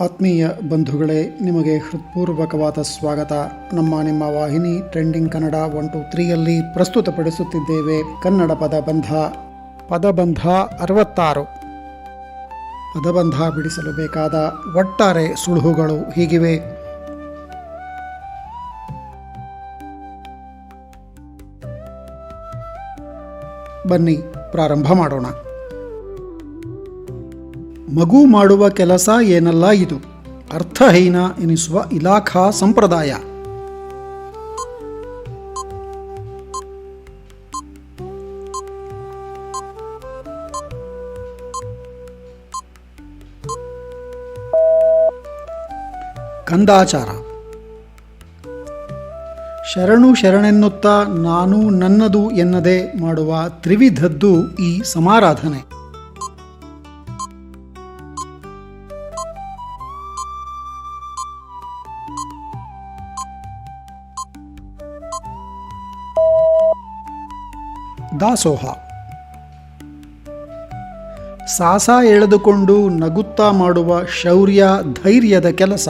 ಆತ್ಮೀಯ ಬಂಧುಗಳೇ, ನಿಮಗೆ ಹೃತ್ಪೂರ್ವಕವಾದ ಸ್ವಾಗತ. ನಮ್ಮ ನಿಮ್ಮ ವಾಹಿನಿ ಟ್ರೆಂಡಿಂಗ್ ಕನ್ನಡ ಒನ್ ಟು ತ್ರೀಯಲ್ಲಿ ಪ್ರಸ್ತುತಪಡಿಸುತ್ತಿದ್ದೇವೆ ಕನ್ನಡ ಪದಬಂಧ. ಪದಬಂಧ ಅರವತ್ತಾರು. ಪದಬಂಧ ಬಿಡಿಸಲು ಬೇಕಾದ ಒಟ್ಟಾರೆ ಸುಳುಹುಗಳು ಹೀಗಿವೆ. ಬನ್ನಿ, ಪ್ರಾರಂಭ ಮಾಡೋಣ. ಮಗು ಮಾಡುವ ಕೆಲಸ ಏನಲ್ಲ ಇದು. ಅರ್ಥಹೀನ ಎನಿಸುವ ಇಲಾಖಾ ಸಂಪ್ರದಾಯ. ಕಂದಾಚಾರ. ಶರಣು ಶರಣೆನ್ನುತ್ತಾ ನಾನು ನನ್ನದು ಎನ್ನದೆ ಮಾಡುವ ತ್ರಿವಿಧದ್ದು ಈ ಸಮಾರಾಧನೆ. ದಾಸೋಹ. ಸಾಸ ಎಳೆದುಕೊಂಡು ನಗುತ್ತಾ ಮಾಡುವ ಶೌರ್ಯ ಧೈರ್ಯದ ಕೆಲಸ.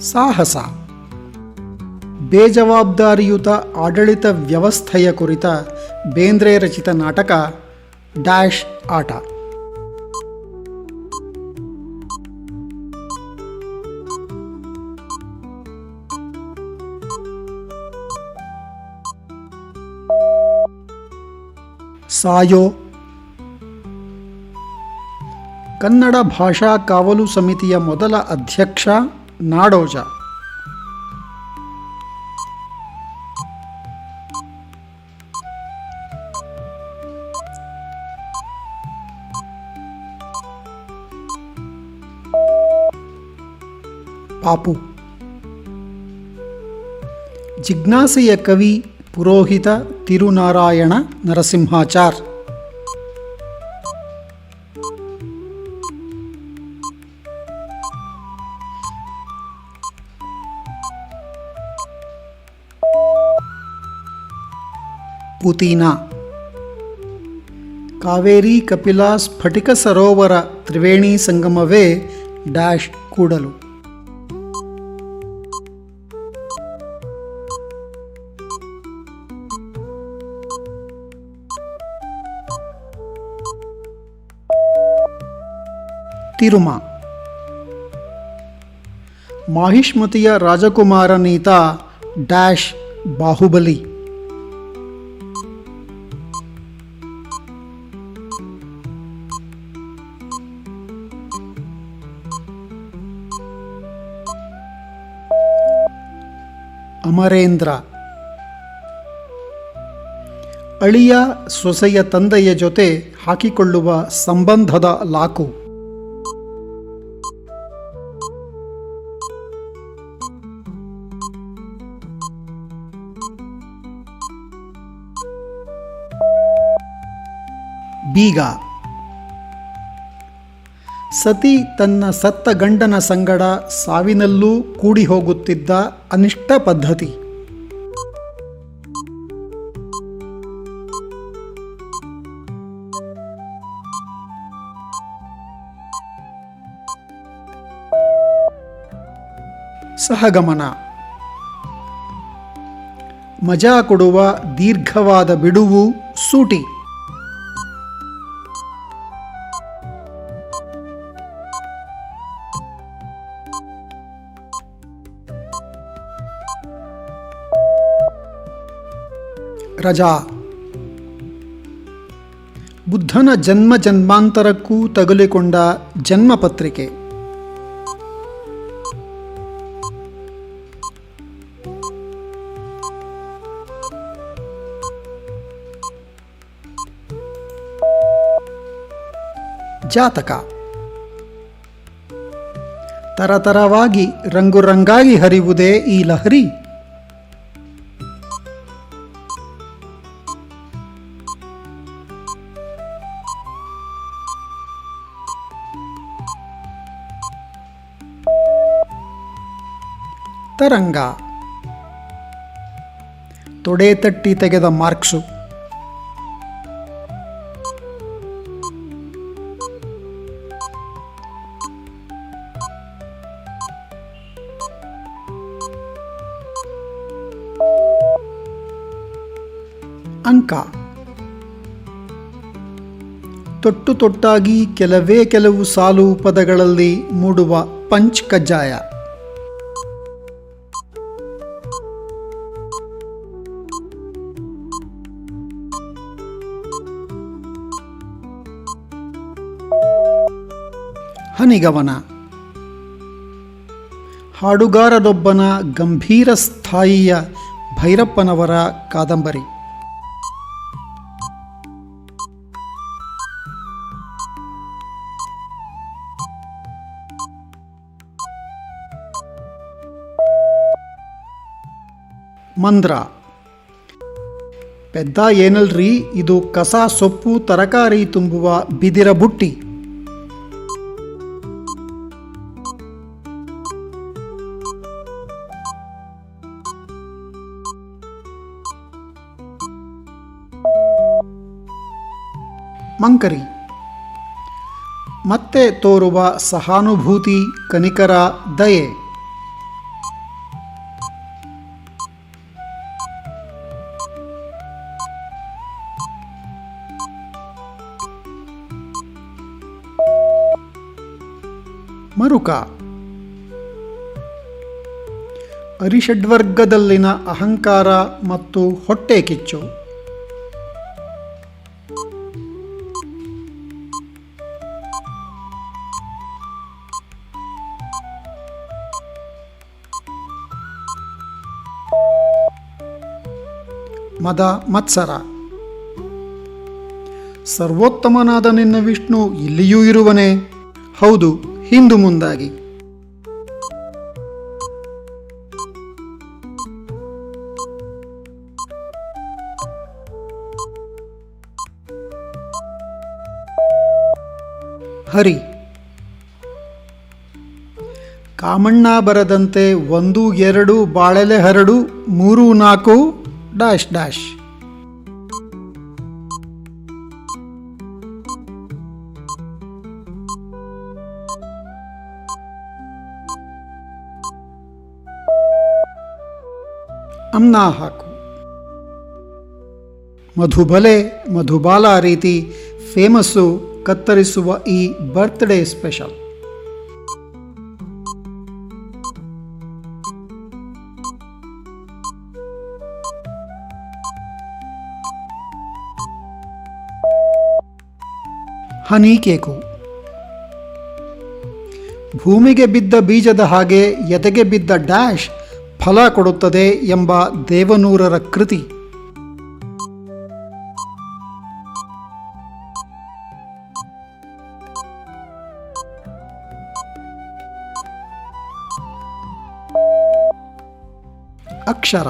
ಸಾಹಸ. ಬೇಜವಾಬ್ದಾರಿಯುತ ಆಡಳಿತ ವ್ಯವಸ್ಥೆಯ ಕುರಿತ ಬೇಂದ್ರೆ ರಚಿತ ನಾಟಕ, ಡ್ಯಾಶ್ ಆಟ ಸಾಯೋ ಕನ್ನಡ ಭಾಷಾ ಕಾವಲು ಸಮಿತಿಯ ಮೊದಲ ಅಧ್ಯಕ್ಷ ನಾಡೋಜ ఆపు జిజ్ఞాసయ కవి పురోహిత తిరునారాయణ నరసింహాచార్. పుతీనా. కావేరీ కపిలా స్ఫటిక సరోవర త్రివేణీ సంగమవే డాష్ కూడలు. ತಿರುಮ. ಮಾಹಿಷ್ಮತಿಯ ರಾಜಕುಮಾರನೀತ ಡ್ಯಾಶ್ ಬಾಹುಬಲಿ. ಅಮರೇಂದ್ರ. ಅಳಿಯ ಸೊಸೆಯ ತಂದೆಯ ಜೊತೆ ಹಾಕಿಕೊಳ್ಳುವ ಸಂಬಂಧದ ಲಾಕು. ಬೀಗ. ಸತಿ ತನ್ನ ಸತ್ತ ಗಂಡನ ಸಂಗಡ ಸಾವಿನಲ್ಲೂ ಕೂಡಿ ಹೋಗುತ್ತಿದ್ದ ಅನಿಷ್ಟ ಪದ್ಧತಿ. ಸಹಗಮನ. ಮಜಾ ಕೊಡುವ ದೀರ್ಘವಾದ ಬಿಡುವು ಸೂಟಿ. ರಜಾ ಬುದ್ಧನ ಜನ್ಮ ಜನ್ಮಾಂತರಕ್ಕೂ ತಗುಲಿಕೊಂಡ ಜನ್ಮ ಪತ್ರಿಕೆ. ಜಾತಕ. ತರತರವಾಗಿ ರಂಗುರಂಗಾಗಿ ಹರಿವುದೇ ಈ ಲಹರಿ. ತರಂಗ ತೊಡೆ ತಟ್ಟಿ ತೆಗೆದ ಮಾರ್ಕ್ಸು. ಅಂಕ. ತೊಟ್ಟು ತೊಟ್ಟಾಗಿ ಕೆಲವೇ ಕೆಲವು ಸಾಲು ಪದಗಳಲ್ಲಿ ಮೂಡುವ ಪಂಚ್ ಕಜ್ಜಾಯ. ಹನಿಗವನ. ಹಾಡುಗಾರರೊಬ್ಬನ ಗಂಭೀರ ಸ್ಥಾಯಿಯ ಭೈರಪ್ಪನವರ ಕಾದಂಬರಿ. ಮಂದ್ರ. ಪೆದ್ದ ಏನಲ್ರಿ, ಇದು ಕಸ, ಸೊಪ್ಪು, ತರಕಾರಿ ತುಂಬುವ ಬಿದಿರ ಬುಟ್ಟಿ. ಮಂಕರಿ. ಮತ್ತೆ ತೋರುವ ಸಹಾನುಭೂತಿ ಕನಿಕರ ದಯೆ. ಮರುಕ. ಅರಿಷಡ್ವರ್ಗದಲ್ಲಿನ ಅಹಂಕಾರ ಮತ್ತು ಹೊಟ್ಟೆ ಕಿಚ್ಚು. ಮದ ಮತ್ಸರ. ಸರ್ವೋತ್ತಮನಾದ ನಿನ್ನ ವಿಷ್ಣು ಇಲ್ಲಿಯೂ ಇರುವನೇ. ಹೌದು ಹಿಂದು ಮುಂದಾಗಿ. ಹರಿ. ಕಾಮಣ್ಣ ಬರದಂತೆ ಒಂದು, ಎರಡು, ಬಾಳೆಲೆ ಹರಡು, ಮೂರು, ನಾಲ್ಕು ಡ್ಯಾಶ್ ಡ್ಯಾಶ್ ಅಮ್ನ ಹಾಕು ಮಧುಬಲೆ ಮಧುಬಾಲ ರೀತಿ ಫೇಮಸ್ಸು ಕತ್ತರಿಸುವ ಈ ಬರ್ತ್ಡೇ ಸ್ಪೆಷಲ್ ಹನಿ ಕೇಕು ಭೂಮಿಗೆ ಬಿದ್ದ ಬೀಜದ ಹಾಗೆ ಎದೆಗೆ ಬಿದ್ದ ಡ್ಯಾಶ್ ಫಲ ಕೊಡುತ್ತದೆ ಎಂಬ ದೇವನೂರರ ಕೃತಿ. ಅಕ್ಷರ.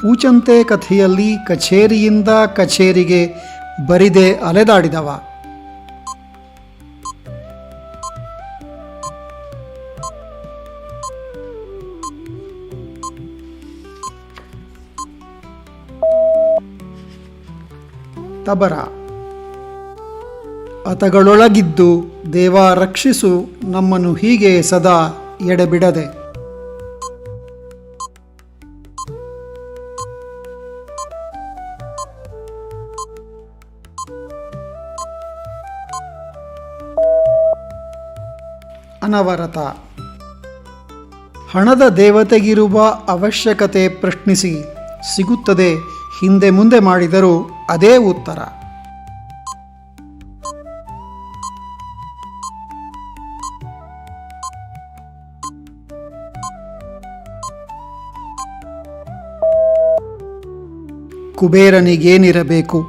ಪೂಚಂತೆ ಕಥೆಯಲ್ಲಿ ಕಚೇರಿಯಿಂದ ಕಚೇರಿಗೆ ಬರಿದೆ ಅಲೆದಾಡಿದವ. ತಬರ. ಅತಗಳೊಳಗಿದ್ದು ದೇವ ರಕ್ಷಿಸು ನಮ್ಮನ್ನು ಹೀಗೆ ಸದಾ ಎಡೆಬಿಡದೆ. ಅನವರತ. ಹಣದ ದೇವತೆಗಿರುವ ಅವಶ್ಯಕತೆ ಪ್ರಶ್ನಿಸಿ ಸಿಗುತ್ತದೆ ಹಿಂದೆ ಮುಂದೆ ಮಾಡಿದರೂ ಅದೇ ಉತ್ತರ. ಕುಬೇರನಿಗೇನಿರಬೇಕು?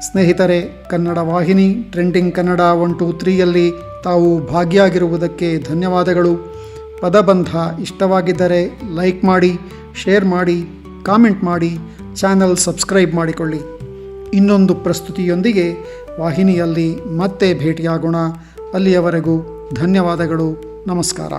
ಸ್ನೇಹಿತರೆ, ಕನ್ನಡ ವಾಹಿನಿ ಟ್ರೆಂಡಿಂಗ್ ಕನ್ನಡ ಒನ್ ಟು ತ್ರೀಯಲ್ಲಿ ತಾವು ಭಾಗಿಯಾಗಿರುವುದಕ್ಕೆ ಧನ್ಯವಾದಗಳು. ಪದಬಂಧ ಇಷ್ಟವಾಗಿದ್ದರೆ ಲೈಕ್ ಮಾಡಿ, ಶೇರ್ ಮಾಡಿ, ಕಾಮೆಂಟ್ ಮಾಡಿ, ಚಾನಲ್ ಸಬ್ಸ್ಕ್ರೈಬ್ ಮಾಡಿಕೊಳ್ಳಿ. ಇನ್ನೊಂದು ಪ್ರಸ್ತುತಿಯೊಂದಿಗೆ ವಾಹಿನಿಯಲ್ಲಿ ಮತ್ತೆ ಭೇಟಿಯಾಗೋಣ. ಅಲ್ಲಿಯವರೆಗೂ ಧನ್ಯವಾದಗಳು. ನಮಸ್ಕಾರ.